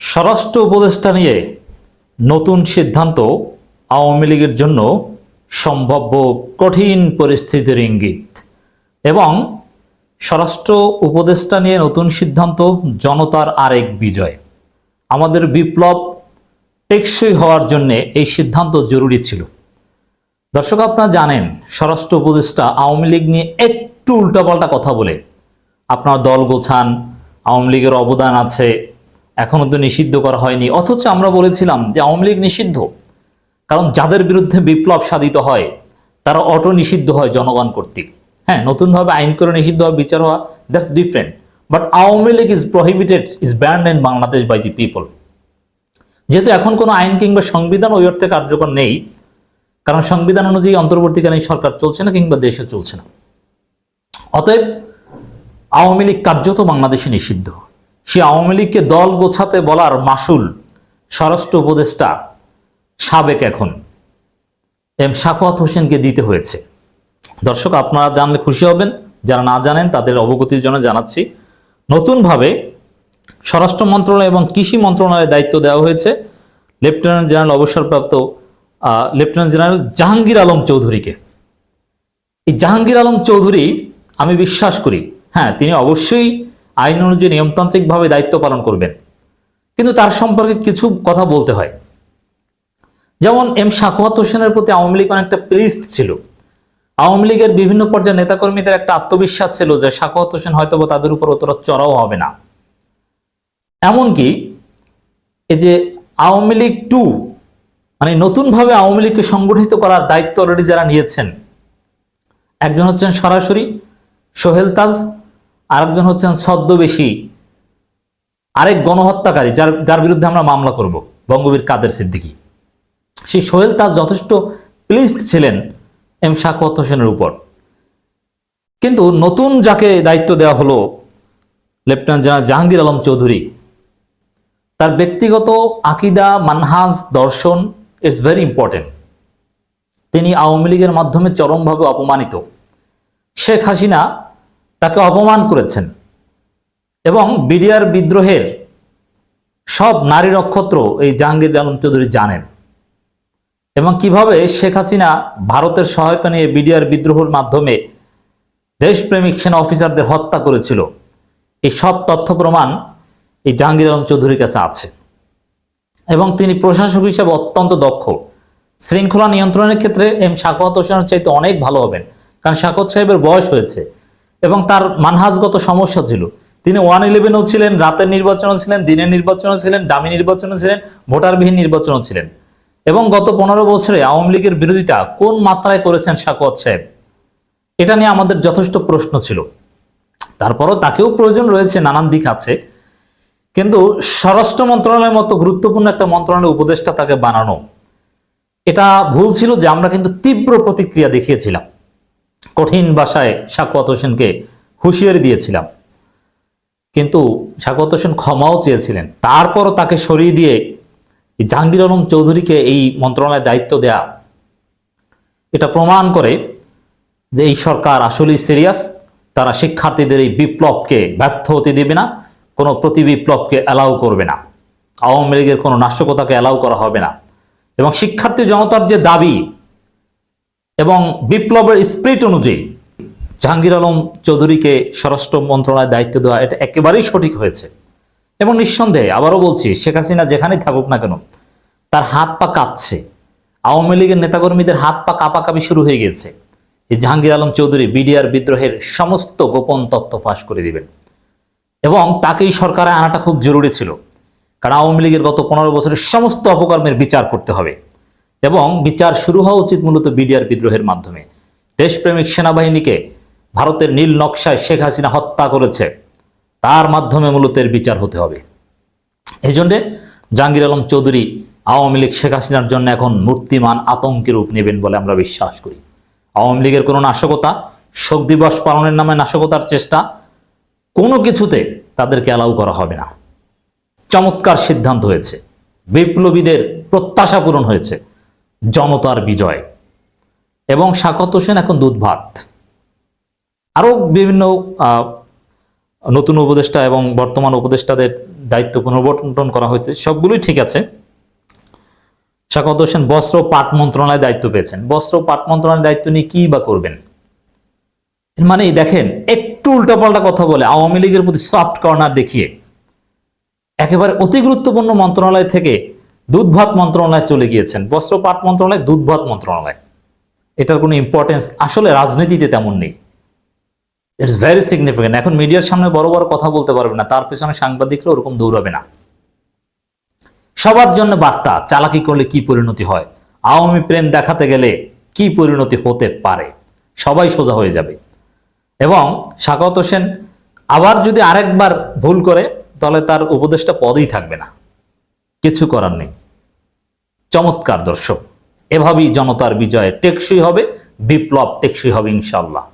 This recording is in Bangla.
স্বরাষ্ট্র উপদেষ্টা নিয়ে নতুন সিদ্ধান্ত আওয়ামী লীগের জন্য সম্ভাব্য কঠিন পরিস্থিতির ইঙ্গিত। এবং স্বরাষ্ট্র উপদেষ্টা নিয়ে নতুন সিদ্ধান্ত জনতার আরেক বিজয়। আমাদের বিপ্লব টেকসই হওয়ার জন্যে এই সিদ্ধান্ত জরুরি ছিল। দর্শক, আপনারা জানেন, স্বরাষ্ট্র উপদেষ্টা আওয়ামী লীগ নিয়ে একটু উল্টাপাল্টা কথা বলে আপনার দল গোছান, আওয়ামী লীগের অবদান আছে এখনও তো নিষিদ্ধ করা হয়নি। অথচ আমরা বলেছিলাম যে আওয়ামী লীগ নিষিদ্ধ। কারণ যাদের বিরুদ্ধে বিপ্লব সাধিত হয়, তারা অটো নিষিদ্ধ হয় জনগণ কর্তৃক। হ্যাঁ নতুনভাবে আইন করে নিষিদ্ধ হওয়া, বিচার হওয়া that's different but Awami League is prohibited is banned in Bangladesh by the people যেহেতু এখন কোনো আইন কিংবা সংবিধান ওই অর্থে কার্যকর নেই, কারণ সংবিধান অনুযায়ী অন্তর্বর্তীকালীন সরকার চলছে না কিংবা দেশে চলছে না। অতএব আওয়ামী লীগ কার্যত বাংলাদেশে নিষিদ্ধ। সে আওয়ামী লীগকে দল গোছাতে বলার মাসুল স্বরাষ্ট্র উপদেষ্টা সাবেক এখন এম শাকওয়াত হোসেনকে দিতে হয়েছে। দর্শক, আপনারা জানলে খুশি হবেন, যারা না জানেন তাদের অবগতির জন্য জানাচ্ছি। নতুনভাবে স্বরাষ্ট্র মন্ত্রণালয় এবং কৃষি মন্ত্রণালয়ের দায়িত্ব দেওয়া হয়েছে লেফটেন্যান্ট জেনারেল অবসরপ্রাপ্ত লেফটেন্যান্ট জেনারেল জাহাঙ্গীর আলম চৌধুরীকে। এই জাহাঙ্গীর আলম চৌধুরী, আমি বিশ্বাস করি হ্যাঁ তিনি অবশ্যই আইন অনুযায়ী নিয়মতান্ত্রিকভাবে দায়িত্ব পালন করবেন। কিন্তু তার সম্পর্কে কিছু কথা বলতে হয়। যেমন এম শাকুয়াত হোসেনের প্রতি আওয়ামী লীগ অনেকটা প্লিস্ট ছিল। আওয়ামী লীগের বিভিন্ন পর্যায়ের নেতাকর্মীদের একটা আত্মবিশ্বাস ছিল যে শাকুয়াত হোসেন হয়তো তাদের উপর অতটা চড়াও হবে না। এমনকি এই যে আওয়ামী লীগ টু মানে নতুনভাবে আওয়ামী লীগকে সংগঠিত করার দায়িত্ব অলরেডি যারা নিয়েছেন, একজন হচ্ছেন সরাসরি সোহেল তাজ আরেকজন হচ্ছেন ছদ্মবেশী, আরেক গণহত্যাকারী, যার যার বিরুদ্ধে আমরা মামলা করব, বঙ্গবীর কাদের সিদ্দিকী। সেই সোহেল তাজ যথেষ্ট প্লিজড ছিলেন এম শাকওয়াত হোসেনের উপর। কিন্তু নতুন যাকে দায়িত্ব দেওয়া হলো, লেফটেন্যান্ট জেনারেল জাহাঙ্গীর আলম চৌধুরী, তার ব্যক্তিগত আকিদা, মানহাজ, দর্শন ইটস ভেরি ইম্পর্টেন্ট তিনি আওয়ামী লীগের মাধ্যমে চরমভাবে অপমানিত। শেখ হাসিনা তাকে অপমান করেছেন। এবং বিডিআর বিদ্রোহের সব নারী নক্ষত্র এই জাহাঙ্গীর আলম চৌধুরী জানেন। এবং কীভাবে শেখ হাসিনা ভারতের সহায়তা নিয়ে বিডিআর বিদ্রোহের মাধ্যমে দেশপ্রেমিক সেনা অফিসারদের হত্যা করেছিল, এই সব তথ্য প্রমাণ এই জাহাঙ্গীর আলম চৌধুরীর কাছে আছে। এবং তিনি প্রশাসক হিসেবে অত্যন্ত দক্ষ। শৃঙ্খলা নিয়ন্ত্রণের ক্ষেত্রে এম শাকওয়াত হোসেনের চাইতে অনেক ভালো হবেন। কারণ শাকত সাহেবের বয়স হয়েছে। এবং তার মানহাজগত সমস্যা ছিল। তিনি ওয়ান ইলেভেনও ছিলেন, রাতের নির্বাচনও ছিলেন, দিনের নির্বাচনও ছিলেন, দামি নির্বাচনও ছিলেন, ভোটারবিহীন নির্বাচনও ছিলেন। এবং গত পনেরো বছরে আওয়ামী লীগের বিরোধিতা কোন মাত্রায় করেছেন শাকওয়াত সাহেব? এটা নিয়ে আমাদের যথেষ্ট প্রশ্ন ছিল। তারপরও তাকেও প্রয়োজন রয়েছে, নানান দিক আছে। কিন্তু স্বরাষ্ট্র মন্ত্রণালয়ের মতো গুরুত্বপূর্ণ একটা মন্ত্রণালয় উপদেষ্টা তাকে বানানো। এটা ভুল ছিল যে আমরা কিন্তু তীব্র প্রতিক্রিয়া দেখিয়েছিলাম। কঠিন ভাষায় সাকুয়াত হোসেনকে হুঁশিয়ারি দিয়েছিলাম। কিন্তু সাকুয়াত হোসেন ক্ষমাও চেয়েছিলেন। তারপরও তাকে সরিয়ে দিয়ে জাহাঙ্গীর আলম চৌধুরীকে এই মন্ত্রণালয়ের দায়িত্ব দেয়া, এটা প্রমাণ করে যে এই সরকার আসলেই সিরিয়াস তারা শিক্ষার্থীদের এই বিপ্লবকে ব্যর্থ হতে দেবে না, কোনো প্রতি বিপ্লবকে অ্যালাউ করবে না। আওয়ামী লীগের কোনো নাশকতাকে অ্যালাউ করা হবে না। এবং শিক্ষার্থী জনতার যে দাবি এবং বিপ্লবের স্পিরিট অনুযায়ী জাহাঙ্গীর আলম চৌধুরীকে স্বরাষ্ট্র মন্ত্রণালয়ের দায়িত্ব দেওয়া এটা একেবারেই সঠিক হয়েছে। এবং নিঃসন্দেহে আবারও বলছি, শেখ হাসিনা যেখানেই থাকুক না কেন, তার হাত পা কাঁপছে। আওয়ামী লীগের নেতাকর্মীদের হাত পা কাঁপাকাঁপি শুরু হয়ে গেছে এই জাহাঙ্গীর আলম চৌধুরী বিডিআর বিদ্রোহের সমস্ত গোপন তথ্য ফাঁস করে দিবেন। এবং তাকেই সরকারে আনাটা খুব জরুরি ছিল। কারণ আওয়ামী লীগের গত পনেরো বছরের সমস্ত অপকর্মের বিচার করতে হবে। এবং বিচার শুরু হওয়া উচিত মূলত বিডিআর বিদ্রোহের মাধ্যমে। দেশপ্রেমিক সেনাবাহিনীকে ভারতের নীল নকশায় শেখ হাসিনা হত্যা করেছে। তার মাধ্যমে মূলত এর বিচার হতে হবে। এই জন্যে জাহাঙ্গীর আলম চৌধুরী আওয়ামী লীগ শেখ হাসিনার জন্য এখন মূর্তিমান আতঙ্কের রূপ নেবেন বলে আমরা বিশ্বাস করি। আওয়ামী লীগের কোনো নাশকতা, শোক দিবস পালনের নামে নাশকতার চেষ্টা, কোনো কিছুতে তাদেরকে অ্যালাউ করা হবে না। চমৎকার সিদ্ধান্ত হয়েছে। বিপ্লবীদের প্রত্যাশা পূরণ হয়েছে। জনতার বিজয়। এবং শাকত হোসেন এখন দুধ ভাত আরও বিভিন্ন নতুন উপদেষ্টা এবং বর্তমান উপদেষ্টাদের দায়িত্ব পুনর্বন্টন করা হয়েছে, সবগুলোই ঠিক আছে। শাকত হোসেন বস্ত্র পাট মন্ত্রণালয়ের দায়িত্ব পেয়েছেন। বস্ত্র পাট মন্ত্রণালয়ের দায়িত্ব নিয়ে কি বা করবেন? মানে দেখেন, একটু উল্টাপাল্টা কথা বলে আওয়ামী লীগের প্রতি সফট কর্নার দেখিয়ে, একেবারে অতি গুরুত্বপূর্ণ মন্ত্রণালয় থেকে দুধভাত মন্ত্রণালয়ে চলে গিয়েছেন। বস্ত্র পাট মন্ত্রণালয়, দুধভাত মন্ত্রণালয়। এটার কোনো ইম্পর্টেন্স আসলে রাজনীতিতে তেমন নেই। ইটস ভেরি সিগনিফিকেন্ট এখন মিডিয়ার সামনে বড় বড় কথা বলতে পারবে না, তার পেছনে সাংবাদিকরা ওরকম দৌড়াবে না। সবার জন্য বার্তা, চালাকি করলে কি পরিণতি হয়? আওয়ামী প্রেম দেখাতে গেলে কি পরিণতি হতে পারে? সবাই সোজা হয়ে যাবে। এবং শাকত হোসেন আবার যদি আরেকবার ভুল করে, তাহলে তার উপদেশটা পদেই থাকবে না। কিছু করার নেই। চমৎকার দর্শক। এভাবেই জনতার বিজয় টেকসই হবে বিপ্লব টেকসই হবে ইনশাল্লাহ